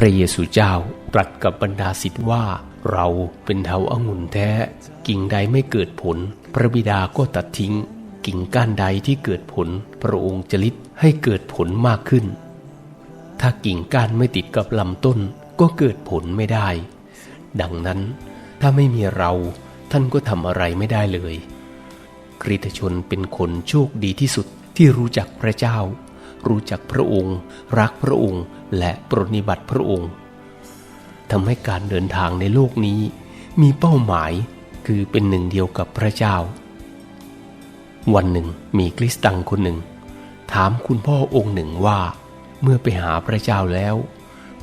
พระเยซูเจ้าตรัสกับบรรดาศิษย์ว่า เราเป็นเถาอางุ่นแท้ กิ่งใดไม่เกิดผล พระบิดาก็ตัดทิ้ง กิ่งก้านใดที่เกิดผล พระองค์จะลิดให้เกิดผลมากขึ้น ถ้ากิ่งก้านไม่ติดกับลำต้นก็เกิดผลไม่ได้ ดังนั้น ถ้าไม่มีเราท่านก็ทำอะไรไม่ได้เลยคริสตชนเป็นคนโชคดีที่สุดที่รู้จักพระเจ้า รู้จักพระองค์ รักพระองค์ และปรนนิบัติพระองค์ทำให้การเดินทางในโลกนี้ มีเป้าหมายคือเป็นหนึ่งเดียวกับพระเจ้า วันหนึ่งมีคริสตังคนหนึ่ง ถามคุณพ่อองค์หนึ่งว่า เมื่อไปหาพระเจ้าแล้ว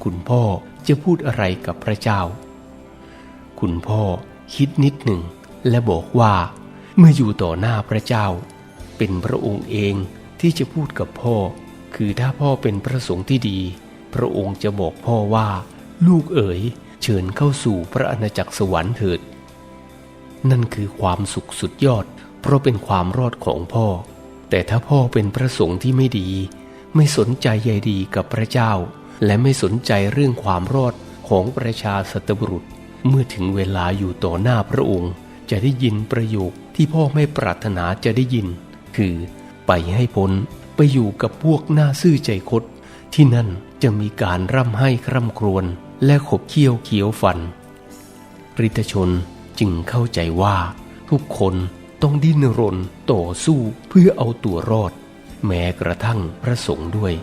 คุณพ่อจะพูดอะไรกับพระเจ้า คุณพ่อคิดนิดหนึ่งและบอกว่าเมื่ออยู่ต่อหน้าพระเจ้า เป็นพระองค์เองที่จะพูดกับพ่อ คือถ้าพ่อเป็นพระสงฆ์ที่ดี พระองค์จะบอกพ่อว่า ลูกเอ๋ยเชิญเข้าสู่พระอาณาจักรสวรรค์เถิด นั่นคือความสุขสุดยอด เพราะเป็นความรอดของพ่อ แต่ถ้าพ่อเป็นพระสงฆ์ที่ไม่ดี ไม่สนใจใยดีกับพระเจ้า และไม่สนใจเรื่องความรอดของประชาสัตบุรุษ เมื่อถึงเวลาอยู่ต่อหน้าพระองค์ จะได้ยินประโยคที่พ่อไม่ปรารถนาจะได้ยิน คือไปให้พ้น ไปอยู่กับพวกหน้าซื่อใจคดที่นั่นจะมีการร่ำให้คร่ำครวญและขบเคี้ยวเขียวฟันริตชนจึงเข้าใจว่า ทุกคนต้องดิ้นรนต่อสู้เพื่อเอาตัวรอด แม้กระทั่งพระสงฆ์ด้วย